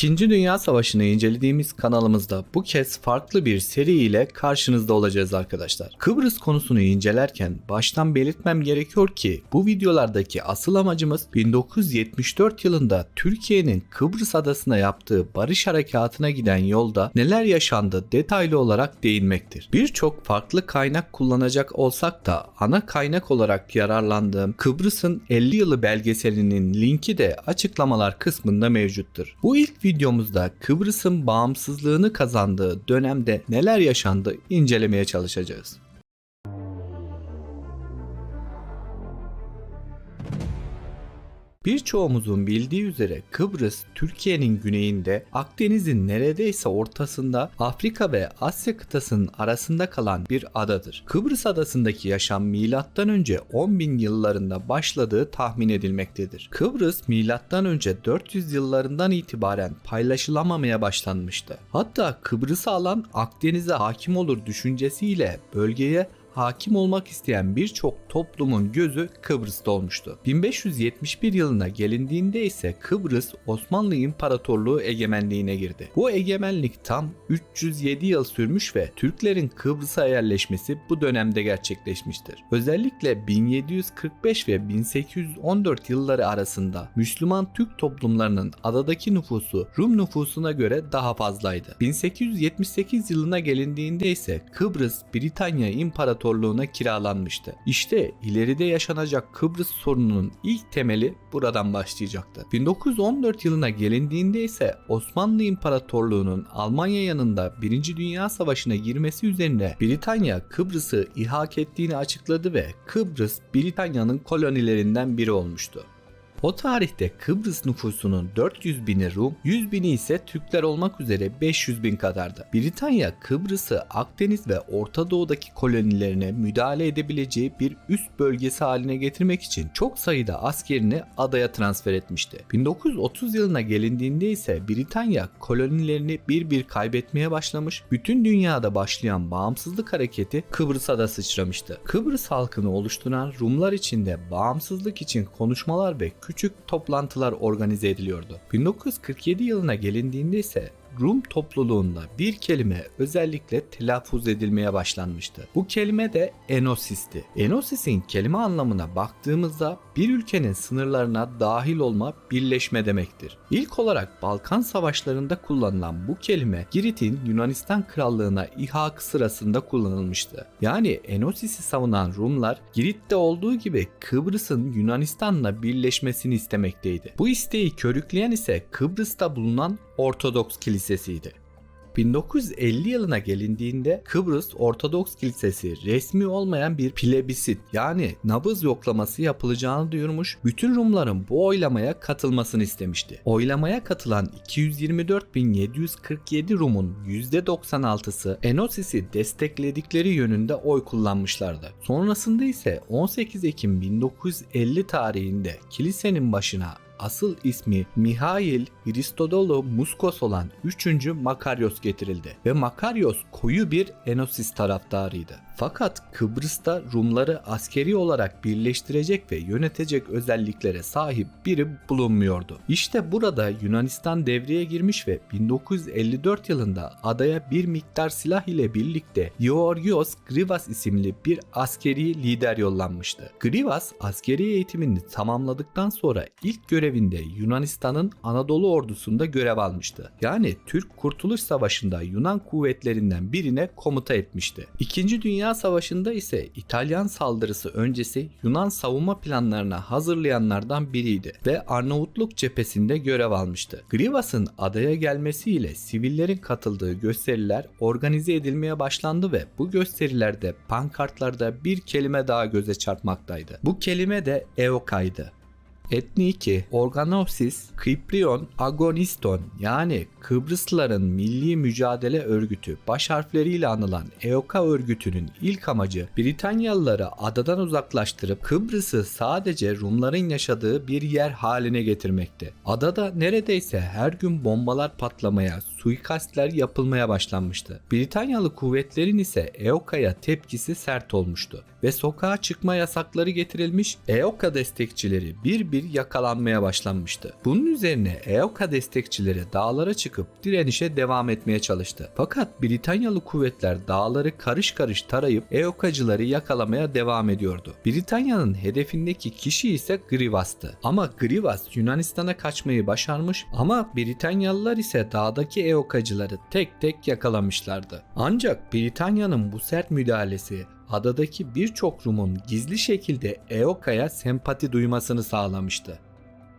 İkinci Dünya Savaşı'nı incelediğimiz kanalımızda bu kez farklı bir seri ile karşınızda olacağız arkadaşlar. Kıbrıs konusunu incelerken baştan belirtmem gerekiyor ki bu videolardaki asıl amacımız 1974 yılında Türkiye'nin Kıbrıs adasına yaptığı barış harekatına giden yolda neler yaşandı detaylı olarak değinmektir. Birçok farklı kaynak kullanacak olsak da ana kaynak olarak yararlandığım Kıbrıs'ın 50 yılı belgeselinin linki de açıklamalar kısmında mevcuttur. Bu ilk videomuzda Kıbrıs'ın bağımsızlığını kazandığı dönemde neler yaşandı incelemeye çalışacağız. Birçoğumuzun bildiği üzere Kıbrıs Türkiye'nin güneyinde Akdeniz'in neredeyse ortasında Afrika ve Asya kıtasının arasında kalan bir adadır. Kıbrıs adasındaki yaşam milattan önce 10 bin yıllarında başladığı tahmin edilmektedir. Kıbrıs milattan önce 400 yıllarından itibaren paylaşılamamaya başlanmıştı. Hatta Kıbrıs'ı alan Akdeniz'e hakim olur düşüncesiyle bölgeye hakim olmak isteyen birçok toplumun gözü Kıbrıs'ta olmuştu. 1571 yılına gelindiğinde ise Kıbrıs Osmanlı İmparatorluğu egemenliğine girdi. Bu egemenlik tam 307 yıl sürmüş ve Türklerin Kıbrıs'a yerleşmesi bu dönemde gerçekleşmiştir. Özellikle 1745 ve 1814 yılları arasında Müslüman Türk toplumlarının adadaki nüfusu Rum nüfusuna göre daha fazlaydı. 1878 yılına gelindiğinde ise Kıbrıs Britanya İmparatorluğu İmparatorluğu'na kiralanmıştı. İşte ileride yaşanacak Kıbrıs sorununun ilk temeli buradan başlayacaktı. 1914 yılına gelindiğinde ise Osmanlı İmparatorluğu'nun Almanya yanında 1. Dünya Savaşı'na girmesi üzerine Britanya Kıbrıs'ı ihak ettiğini açıkladı ve Kıbrıs Britanya'nın kolonilerinden biri olmuştu. O tarihte Kıbrıs nüfusunun 400 bini Rum, 100 bini ise Türkler olmak üzere 500 bin kadardı. Britanya Kıbrıs'ı Akdeniz ve Orta Doğu'daki kolonilerine müdahale edebileceği bir üst bölgesi haline getirmek için çok sayıda askerini adaya transfer etmişti. 1930 yılına gelindiğinde ise Britanya kolonilerini bir bir kaybetmeye başlamış, bütün dünyada başlayan bağımsızlık hareketi Kıbrıs'a da sıçramıştı. Kıbrıs halkını oluşturan Rumlar için de bağımsızlık için konuşmalar ve küçük toplantılar organize ediliyordu. 1947 yılına gelindiğinde ise Rum topluluğunda bir kelime özellikle telaffuz edilmeye başlanmıştı. Bu kelime de Enosis'ti. Enosis'in kelime anlamına baktığımızda bir ülkenin sınırlarına dahil olma, birleşme demektir. İlk olarak Balkan savaşlarında kullanılan bu kelime Girit'in Yunanistan krallığına ihak sırasında kullanılmıştı. Yani Enosis'i savunan Rumlar Girit'te olduğu gibi Kıbrıs'ın Yunanistan'la birleşmesini istemekteydi. Bu isteği körükleyen ise Kıbrıs'ta bulunan Ortodoks Kilisesi'ydi. 1950 yılına gelindiğinde Kıbrıs Ortodoks Kilisesi resmi olmayan bir plebisit yani nabız yoklaması yapılacağını duyurmuş, bütün Rumların bu oylamaya katılmasını istemişti. Oylamaya katılan 224.747 Rum'un %96'sı Enosis'i destekledikleri yönünde oy kullanmışlardı. Sonrasında ise 18 Ekim 1950 tarihinde kilisenin başına asıl ismi Mihail Hristodolo Muskos olan 3. Makaryos getirildi ve Makaryos koyu bir Enosis taraftarıydı. Fakat Kıbrıs'ta Rumları askeri olarak birleştirecek ve yönetecek özelliklere sahip biri bulunmuyordu. İşte burada Yunanistan devreye girmiş ve 1954 yılında adaya bir miktar silah ile birlikte Georgios Grivas isimli bir askeri lider yollanmıştı. Grivas askeri eğitimini tamamladıktan sonra ilk görevinde Yunanistan'ın Anadolu ordusunda görev almıştı. Yani Türk Kurtuluş Savaşı'nda Yunan kuvvetlerinden birine komuta etmişti. İkinci Dünya Savaşı'nda ise İtalyan saldırısı öncesi Yunan savunma planlarına hazırlayanlardan biriydi ve Arnavutluk cephesinde görev almıştı. Grivas'ın adaya gelmesiyle sivillerin katıldığı gösteriler organize edilmeye başlandı ve bu gösterilerde pankartlarda bir kelime daha göze çarpmaktaydı. Bu kelime de Eoka'ydı. Etniki, Organosis, Kyprion Agoniston yani Kıbrıslıların Milli Mücadele Örgütü baş harfleriyle anılan EOKA örgütünün ilk amacı Britanyalıları adadan uzaklaştırıp Kıbrıs'ı sadece Rumların yaşadığı bir yer haline getirmekti. Adada neredeyse her gün bombalar patlamaya, suikastler yapılmaya başlanmıştı. Britanyalı kuvvetlerin ise EOKA'ya tepkisi sert olmuştu ve sokağa çıkma yasakları getirilmiş EOKA destekçileri bir bir yakalanmaya başlanmıştı. Bunun üzerine EOKA destekçileri dağlara çıkıp direnişe devam etmeye çalıştı. Fakat Britanyalı kuvvetler dağları karış karış tarayıp EOKA'cıları yakalamaya devam ediyordu. Britanya'nın hedefindeki kişi ise Grivas'tı. Ama Grivas Yunanistan'a kaçmayı başarmış ama Britanyalılar ise dağdaki EOKA'cıları tek tek yakalamışlardı. Ancak Britanya'nın bu sert müdahalesi adadaki birçok Rum'un gizli şekilde EOKA'ya sempati duymasını sağlamıştı.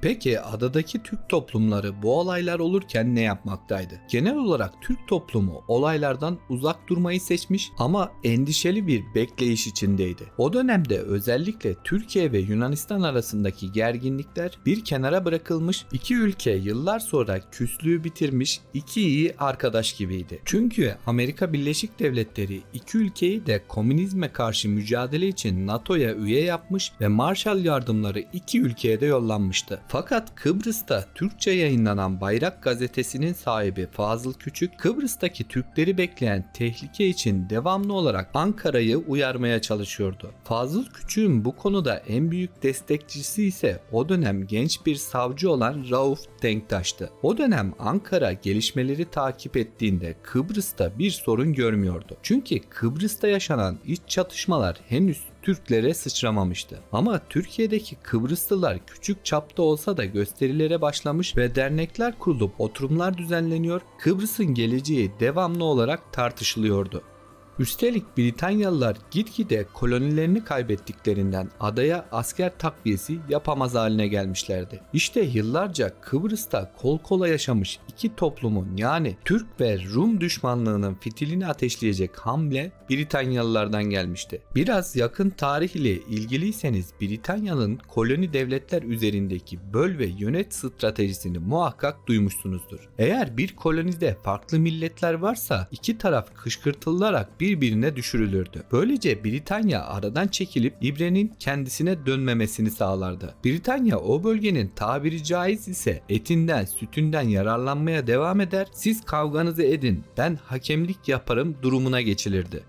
Peki adadaki Türk toplumları bu olaylar olurken ne yapmaktaydı? Genel olarak Türk toplumu olaylardan uzak durmayı seçmiş ama endişeli bir bekleyiş içindeydi. O dönemde özellikle Türkiye ve Yunanistan arasındaki gerginlikler bir kenara bırakılmış, iki ülke yıllar sonra küslüğü bitirmiş iki iyi arkadaş gibiydi. Çünkü Amerika Birleşik Devletleri iki ülkeyi de komünizme karşı mücadele için NATO'ya üye yapmış ve Marshall yardımları iki ülkeye de yollanmıştı. Fakat Kıbrıs'ta Türkçe yayınlanan Bayrak gazetesinin sahibi Fazıl Küçük, Kıbrıs'taki Türkleri bekleyen tehlike için devamlı olarak Ankara'yı uyarmaya çalışıyordu. Fazıl Küçük'ün bu konuda en büyük destekçisi ise o dönem genç bir savcı olan Rauf Denktaş'tı. O dönem Ankara gelişmeleri takip ettiğinde Kıbrıs'ta bir sorun görmüyordu. Çünkü Kıbrıs'ta yaşanan iç çatışmalar henüz Türklere sıçramamıştı. Ama Türkiye'deki Kıbrıslılar küçük çapta olsa da gösterilere başlamış ve dernekler kurulup oturumlar düzenleniyor, Kıbrıs'ın geleceği devamlı olarak tartışılıyordu. Üstelik Britanyalılar gitgide kolonilerini kaybettiklerinden adaya asker takviyesi yapamaz haline gelmişlerdi. İşte yıllarca Kıbrıs'ta kol kola yaşamış iki toplumun yani Türk ve Rum düşmanlığının fitilini ateşleyecek hamle Britanyalılardan gelmişti. Biraz yakın tarih ile ilgiliyseniz Britanya'nın koloni devletler üzerindeki böl ve yönet stratejisini muhakkak duymuşsunuzdur. Eğer bir kolonide farklı milletler varsa iki taraf kışkırtılarak birbirine düşürülürdü. Böylece Britanya aradan çekilip İbre'nin kendisine dönmemesini sağlardı. Britanya o bölgenin tabiri caiz ise etinden sütünden yararlanmaya devam eder siz kavganızı edin ben hakemlik yaparım durumuna geçilirdi.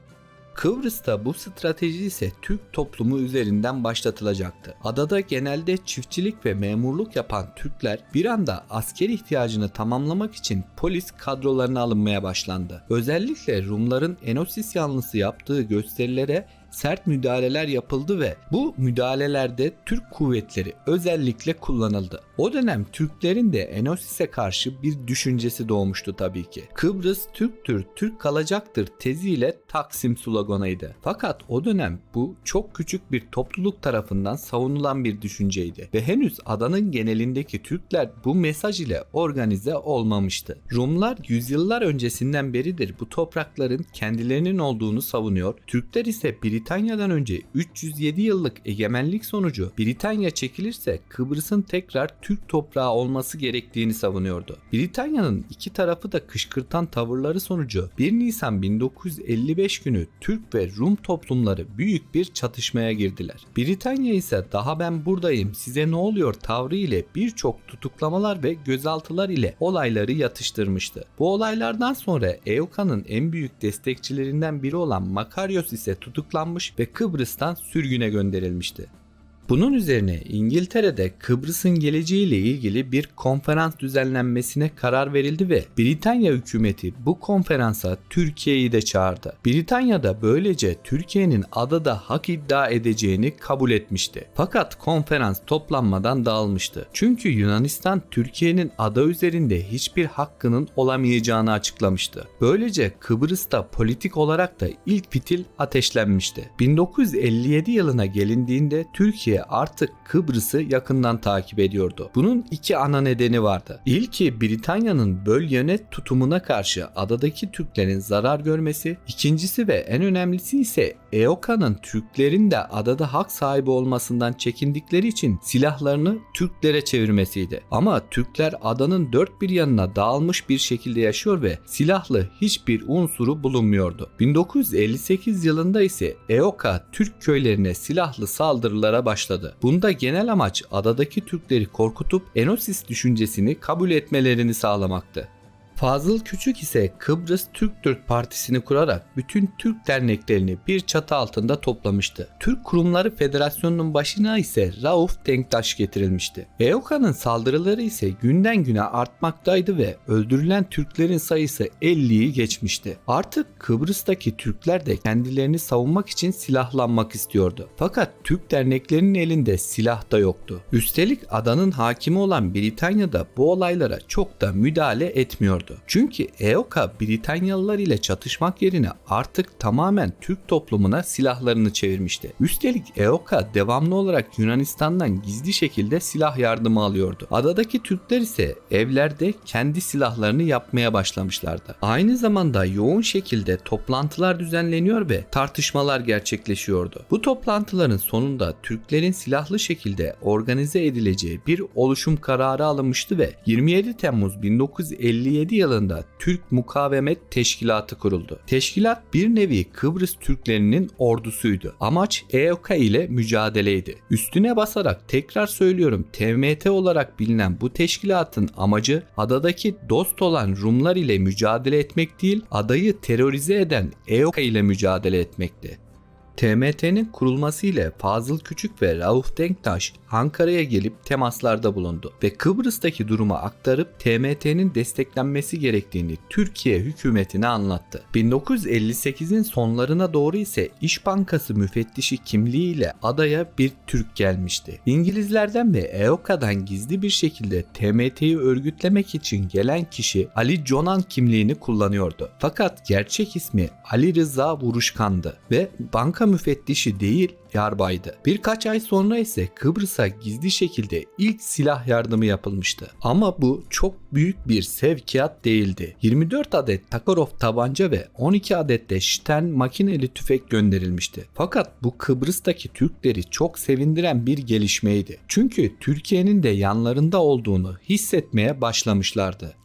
Kıbrıs'ta bu strateji ise Türk toplumu üzerinden başlatılacaktı. Adada genelde çiftçilik ve memurluk yapan Türkler bir anda asker ihtiyacını tamamlamak için polis kadrolarına alınmaya başlandı. Özellikle Rumların Enosis yanlısı yaptığı gösterilere sert müdahaleler yapıldı ve bu müdahalelerde Türk kuvvetleri özellikle kullanıldı. O dönem Türklerin de Enosis'e karşı bir düşüncesi doğmuştu tabii ki. Kıbrıs Türktür, Türk kalacaktır teziyle Taksim sloganıydı. Fakat o dönem bu çok küçük bir topluluk tarafından savunulan bir düşünceydi ve henüz adanın genelindeki Türkler bu mesaj ile organize olmamıştı. Rumlar yüzyıllar öncesinden beridir bu toprakların kendilerinin olduğunu savunuyor. Türkler ise Britanya'dan önce 307 yıllık egemenlik sonucu Britanya çekilirse Kıbrıs'ın tekrar Türk toprağı olması gerektiğini savunuyordu. Britanya'nın iki tarafı da kışkırtan tavırları sonucu 1 Nisan 1955 günü Türk ve Rum toplumları büyük bir çatışmaya girdiler. Britanya ise daha ben buradayım size ne oluyor tavrı ile birçok tutuklamalar ve gözaltılar ile olayları yatıştırmıştı. Bu olaylardan sonra EOKA'nın en büyük destekçilerinden biri olan Makarios ise tutuklanmış ve Kıbrıs'tan sürgüne gönderilmişti. Bunun üzerine İngiltere'de Kıbrıs'ın geleceğiyle ilgili bir konferans düzenlenmesine karar verildi ve Britanya hükümeti bu konferansa Türkiye'yi de çağırdı. Britanya da böylece Türkiye'nin adada hak iddia edeceğini kabul etmişti. Fakat konferans toplanmadan dağılmıştı. Çünkü Yunanistan Türkiye'nin ada üzerinde hiçbir hakkının olamayacağını açıklamıştı. Böylece Kıbrıs'ta politik olarak da ilk fitil ateşlenmişti. 1957 yılına gelindiğinde Türkiye artık Kıbrıs'ı yakından takip ediyordu. Bunun iki ana nedeni vardı. İlki Britanya'nın böl yönet tutumuna karşı adadaki Türklerin zarar görmesi, ikincisi ve en önemlisi ise EOKA'nın Türklerin de adada hak sahibi olmasından çekindikleri için silahlarını Türklere çevirmesiydi. Ama Türkler adanın dört bir yanına dağılmış bir şekilde yaşıyor ve silahlı hiçbir unsuru bulunmuyordu. 1958 yılında ise EOKA Türk köylerine silahlı saldırılara başladı. Bunda genel amaç adadaki Türkleri korkutup Enosis düşüncesini kabul etmelerini sağlamaktı. Fazıl Küçük ise Kıbrıs Türk Türk Partisi'ni kurarak bütün Türk derneklerini bir çatı altında toplamıştı. Türk Kurumları Federasyonu'nun başına ise Rauf Denktaş getirilmişti. EOKA'nın saldırıları ise günden güne artmaktaydı ve öldürülen Türklerin sayısı 50'yi geçmişti. Artık Kıbrıs'taki Türkler de kendilerini savunmak için silahlanmak istiyordu. Fakat Türk derneklerinin elinde silah da yoktu. Üstelik adanın hakimi olan Britanya da bu olaylara çok da müdahale etmiyordu. Çünkü EOKA Britanyalılar ile çatışmak yerine artık tamamen Türk toplumuna silahlarını çevirmişti. Üstelik EOKA devamlı olarak Yunanistan'dan gizli şekilde silah yardımı alıyordu. Adadaki Türkler ise evlerde kendi silahlarını yapmaya başlamışlardı. Aynı zamanda yoğun şekilde toplantılar düzenleniyor ve tartışmalar gerçekleşiyordu. Bu toplantıların sonunda Türklerin silahlı şekilde organize edileceği bir oluşum kararı alınmıştı ve 27 Temmuz 1957 yılında Türk Mukavemet Teşkilatı kuruldu. Teşkilat bir nevi Kıbrıs Türklerinin ordusuydu. Amaç EOK ile mücadeleydi. Üstüne basarak tekrar söylüyorum TMT olarak bilinen bu teşkilatın amacı adadaki dost olan Rumlar ile mücadele etmek değil, adayı terörize eden EOK ile mücadele etmekti. TMT'nin kurulması ile Fazıl Küçük ve Rauf Denktaş Ankara'ya gelip temaslarda bulundu ve Kıbrıs'taki durumu aktarıp TMT'nin desteklenmesi gerektiğini Türkiye hükümetine anlattı. 1958'in sonlarına doğru ise İş Bankası müfettişi kimliğiyle adaya bir Türk gelmişti. İngilizlerden ve EOKA'dan gizli bir şekilde TMT'yi örgütlemek için gelen kişi Ali Conan kimliğini kullanıyordu. Fakat gerçek ismi Ali Rıza Vuruşkan'dı ve banka müfettişi değil yarbaydı. Birkaç ay sonra ise Kıbrıs'a gizli şekilde ilk silah yardımı yapılmıştı. Ama bu çok büyük bir sevkiyat değildi. 24 adet Takarov tabanca ve 12 adet de Stern makineli tüfek gönderilmişti. Fakat bu Kıbrıs'taki Türkleri çok sevindiren bir gelişmeydi. Çünkü Türkiye'nin de yanlarında olduğunu hissetmeye başlamışlardı.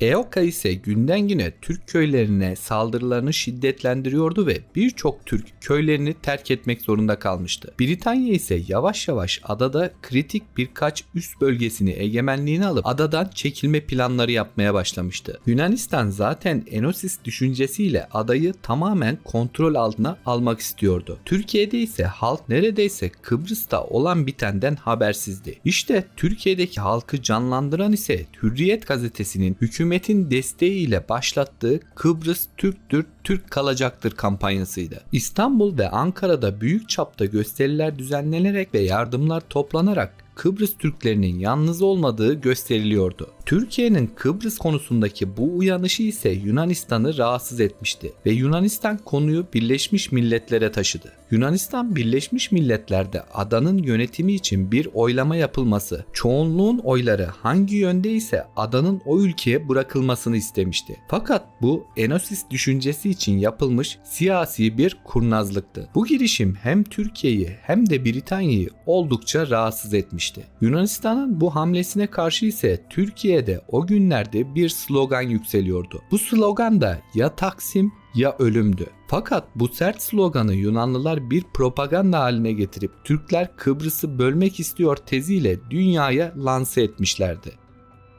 EOKA ise günden güne Türk köylerine saldırılarını şiddetlendiriyordu ve birçok Türk köylerini terk etmek zorunda kalmıştı. Britanya ise yavaş yavaş adada kritik birkaç üst bölgesini egemenliğine alıp adadan çekilme planları yapmaya başlamıştı. Yunanistan zaten Enosis düşüncesiyle adayı tamamen kontrol altına almak istiyordu. Türkiye'de ise halk neredeyse Kıbrıs'ta olan bitenden habersizdi. İşte Türkiye'deki halkı canlandıran ise Hürriyet gazetesinin hükümet hükümetin desteğiyle başlattığı Kıbrıs Türktür, Türk kalacaktır kampanyasıydı. İstanbul ve Ankara'da büyük çapta gösteriler düzenlenerek ve yardımlar toplanarak Kıbrıs Türklerinin yalnız olmadığı gösteriliyordu. Türkiye'nin Kıbrıs konusundaki bu uyanışı ise Yunanistan'ı rahatsız etmişti ve Yunanistan konuyu Birleşmiş Milletler'e taşıdı. Yunanistan Birleşmiş Milletler'de adanın yönetimi için bir oylama yapılması, çoğunluğun oyları hangi yönde ise adanın o ülkeye bırakılmasını istemişti. Fakat bu Enosis düşüncesi için yapılmış siyasi bir kurnazlıktı. Bu girişim hem Türkiye'yi hem de Britanya'yı oldukça rahatsız etmişti. Yunanistan'ın bu hamlesine karşı ise Türkiye'de o günlerde bir slogan yükseliyordu. Bu slogan da ya Taksim ya ölümdü. Fakat bu sert sloganı Yunanlılar bir propaganda haline getirip Türkler Kıbrıs'ı bölmek istiyor teziyle dünyaya lanse etmişlerdi.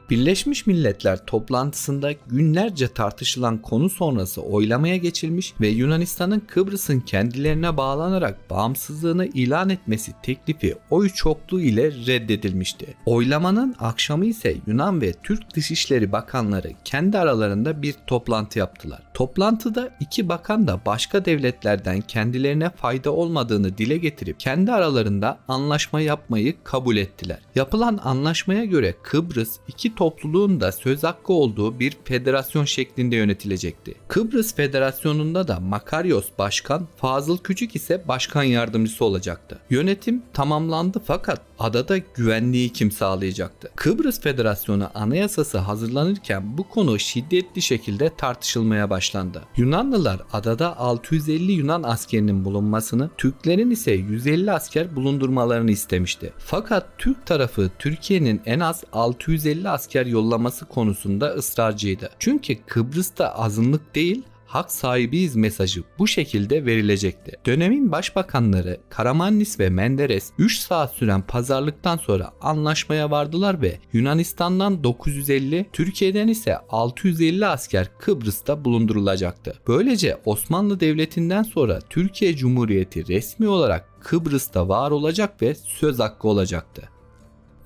Birleşmiş Milletler toplantısında günlerce tartışılan konu sonrası oylamaya geçilmiş ve Yunanistan'ın Kıbrıs'ın kendilerine bağlanarak bağımsızlığını ilan etmesi teklifi oy çokluğu ile reddedilmişti. Oylamanın akşamı ise Yunan ve Türk Dışişleri Bakanları kendi aralarında bir toplantı yaptılar. Toplantıda iki bakan da başka devletlerden kendilerine fayda olmadığını dile getirip kendi aralarında anlaşma yapmayı kabul ettiler. Yapılan anlaşmaya göre Kıbrıs iki topluluğun da söz hakkı olduğu bir federasyon şeklinde yönetilecekti. Kıbrıs Federasyonu'nda da Makarios başkan, Fazıl Küçük ise başkan yardımcısı olacaktı. Yönetim tamamlandı fakat adada güvenliği kim sağlayacaktı? Kıbrıs Federasyonu anayasası hazırlanırken bu konu şiddetli şekilde tartışılmaya başlandı. Yunanlılar adada 650 Yunan askerinin bulunmasını, Türklerin ise 150 asker bulundurmalarını istemişti. Fakat Türk tarafı Türkiye'nin en az 650 asker yollaması konusunda ısrarcıydı. Çünkü Kıbrıs'ta azınlık değil hak sahibiyiz mesajı bu şekilde verilecekti. Dönemin başbakanları Karamanlis ve Menderes 3 saat süren pazarlıktan sonra anlaşmaya vardılar ve Yunanistan'dan 950, Türkiye'den ise 650 asker Kıbrıs'ta bulundurulacaktı. Böylece Osmanlı Devleti'nden sonra Türkiye Cumhuriyeti resmi olarak Kıbrıs'ta var olacak ve söz hakkı olacaktı.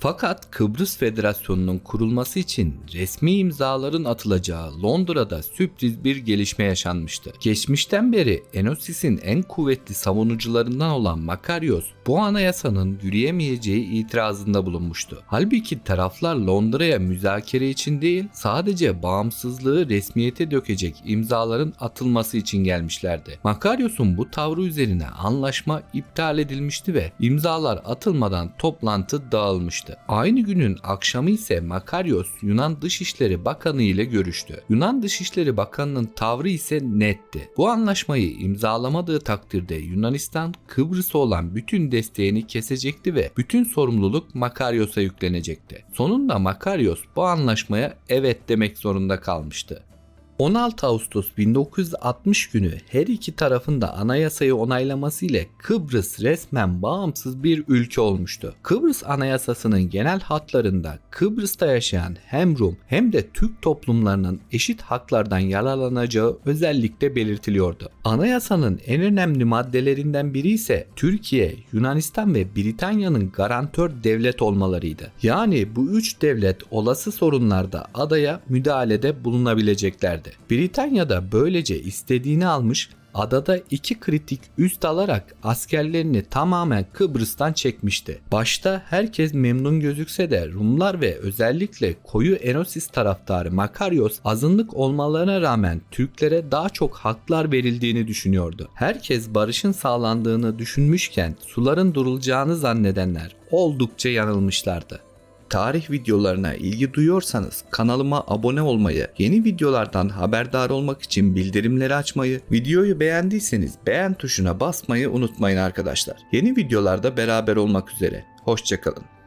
Fakat Kıbrıs Federasyonu'nun kurulması için resmi imzaların atılacağı Londra'da sürpriz bir gelişme yaşanmıştı. Geçmişten beri Enosis'in en kuvvetli savunucularından olan Makarios bu anayasanın yürüyemeyeceği itirazında bulunmuştu. Halbuki taraflar Londra'ya müzakere için değil sadece bağımsızlığı resmiyete dökecek imzaların atılması için gelmişlerdi. Makarios'un bu tavrı üzerine anlaşma iptal edilmişti ve imzalar atılmadan toplantı dağılmıştı. Aynı günün akşamı ise Makarios Yunan Dışişleri Bakanı ile görüştü. Yunan Dışişleri Bakanı'nın tavrı ise netti. Bu anlaşmayı imzalamadığı takdirde Yunanistan Kıbrıs'a olan bütün desteğini kesecekti ve bütün sorumluluk Makarios'a yüklenecekti. Sonunda Makarios bu anlaşmaya evet demek zorunda kalmıştı. 16 Ağustos 1960 günü her iki tarafın da anayasayı onaylaması ile Kıbrıs resmen bağımsız bir ülke olmuştu. Kıbrıs Anayasası'nın genel hatlarında Kıbrıs'ta yaşayan hem Rum hem de Türk toplumlarının eşit haklardan yararlanacağı özellikle belirtiliyordu. Anayasanın en önemli maddelerinden biri ise Türkiye, Yunanistan ve Britanya'nın garantör devlet olmalarıydı. Yani bu üç devlet olası sorunlarda adaya müdahalede bulunabileceklerdi. Britanya da böylece istediğini almış adada iki kritik üst alarak askerlerini tamamen Kıbrıs'tan çekmişti. Başta herkes memnun gözükse de Rumlar ve özellikle koyu Enosis taraftarı Makarios azınlık olmalarına rağmen Türklere daha çok haklar verildiğini düşünüyordu. Herkes barışın sağlandığını düşünmüşken suların durulacağını zannedenler oldukça yanılmışlardı. Tarih videolarına ilgi duyuyorsanız kanalıma abone olmayı, yeni videolardan haberdar olmak için bildirimleri açmayı, videoyu beğendiyseniz beğen tuşuna basmayı unutmayın arkadaşlar. Yeni videolarda beraber olmak üzere. Hoşçakalın.